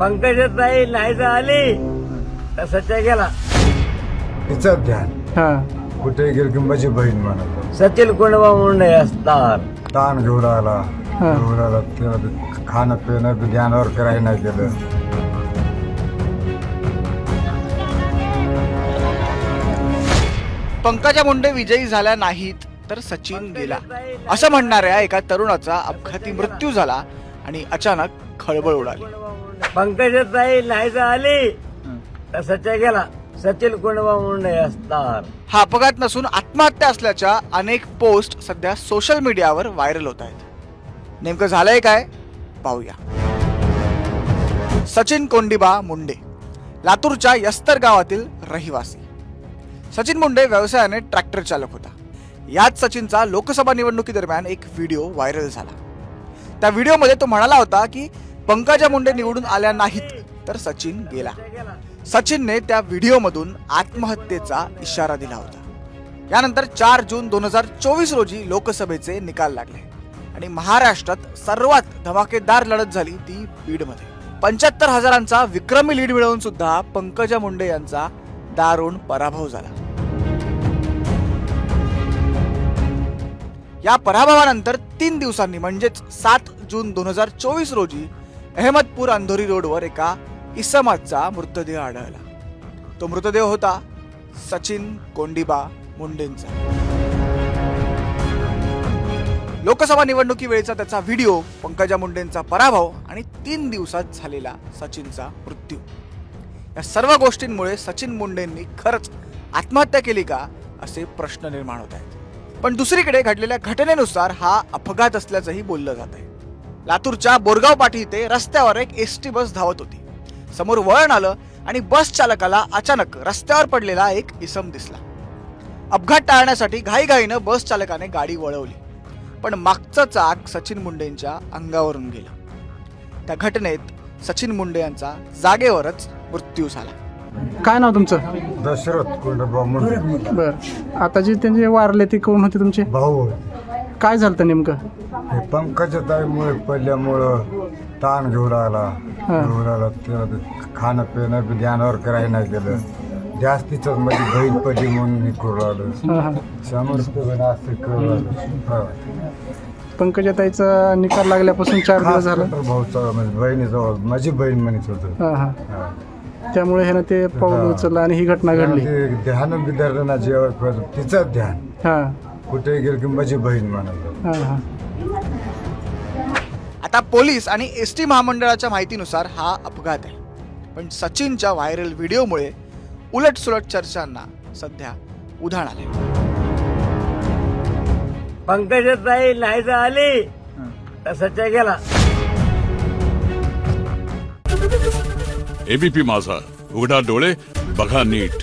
पंकजाताई नाही जर आली तर सच्या गेला. तिचं ध्यान हा. कुठे गेल की माझी बहीण म्हणत सचिन कुंडबा मुंडे असतात ताण घेऊन आला. हा. घेऊन आला त्याला खाणं पिणं बी ध्यानावर करायला नाही गेलं पंकजा मुंडे विजयी झाल्या नाहीत तर सचिन गेला. असं म्हणणाऱ्या एका तरुणाचा अपघाती मृत्यू झाला आणि अचानक खळबळ उडाली. पंकजाताई नाही आली. तर सच्या गेला. सचिन कुंडबा मुंडे असतात हा अपघात नसून आत्महत्या असल्याच्या अनेक पोस्ट सध्या सोशल मीडियावर व्हायरल होत आहेत. नेमकं झालंय काय? पाहूया. सचिन कोंडिबा मुंडे लातूरच्या यस्तर गावातील रहिवासी. सचिन मुंडे व्यवसायाने ट्रॅक्टर चालक होता. याच सचिनचा लोकसभा निवडणुकीदरम्यान एक व्हिडिओ व्हायरल झाला. त्या व्हिडिओमध्ये तो म्हणाला होता की पंकजा मुंडे निवडून आल्या नाहीत तर सचिन गेला. सचिनने त्या व्हिडिओमधून आत्महत्येचा इशारा दिला होता. यानंतर चार जून दोन हजार चोवीस रोजी लोकसभेचे निकाल लागले आणि महाराष्ट्रात सर्वात धमाकेदार लढत झाली ती बीडमध्ये. पंच्याहत्तर हजारांचा विक्रमी लीड मिळवून सुद्धा पंकजा मुंडे यांचा दारुण पराभव झाला. या पराभवानंतर तीन दिवसांनी म्हणजेच सात जून दोन हजार चोवीस रोजी अहमदपूर अंधोरी रोडवर एका इसमाचा मृतदेह आढळला. तो मृतदेह होता सचिन कोंडिबा मुंडेंचा. लोकसभा निवडणुकीवेळेचा त्याचा व्हिडिओ पंकजा मुंडेंचा पराभव आणि तीन दिवसात झालेला सचिनचा मृत्यू. या सर्व गोष्टींमुळे सचिन मुंडेंनी खरंच आत्महत्या केली का असे प्रश्न निर्माण होत आहेत. पण दुसरीकडे घडलेल्या घटनेनुसार हा अपघात असल्याचंही बोललं जात आहे. लातूरच्या बोरगाव पाठी इथे रस्त्यावर एक एस टी बस धावत होती. समोर वळण आलं आणि बस चालकाला अचानक रस्त्यावर पडलेला एक इसम दिसला. अपघात टाळण्यासाठी घाईघाईनं बस चालकाने गाडी वळवली. पण मागचं चाक सचिन मुंडेंच्या अंगावरून गेलं. त्या घटनेत सचिन मुंडे यांचा जागेवरच मृत्यू झाला. काय नाव तुमचं? दशरथ कुंडबा मुंडे. बर. आता जे त्यांचे वारले ते कोण होते तुमचे? भाऊ. काय झालं नेमकं? हे पंकजाताईमुळे पडल्यामुळं ताण घेऊन आला हा. घेऊन आला त्याला ते खाणं पिणं बी ध्यानावर करायला नाही गेलं जास्तीच माझी बहीण पडली म्हणून मी करू आलो हा हा. समर्थ असं करू पंकजाताईचा निकाल लागल्यापासून चार दिवस खास झाला. करून भाऊचा म्हणजे बहिणीजवळ माझी बहीण म्हणत होतं. हा हा. हा. त्यामुळे ह्यानं ते पाऊल हा. उचललं आणि ही घटना घडली. ते ध्यान विद्यार्थ्यांना जेव्हा तिचं ध्यान. हा. कुठे गेल की माझी बहीण म्हणत हा हा. आता पोलीस आणि एस टी महामंडळाच्या माहितीनुसार हा अपघात आहे. पण सचिनच्या व्हायरल व्हिडिओमुळे उलटसुलट चर्चांना सध्या उधाण आले पंकजाताई नाही जर आली. तर सच्या गेला. एबीपी माझा. उघडा डोळे बघा नीट.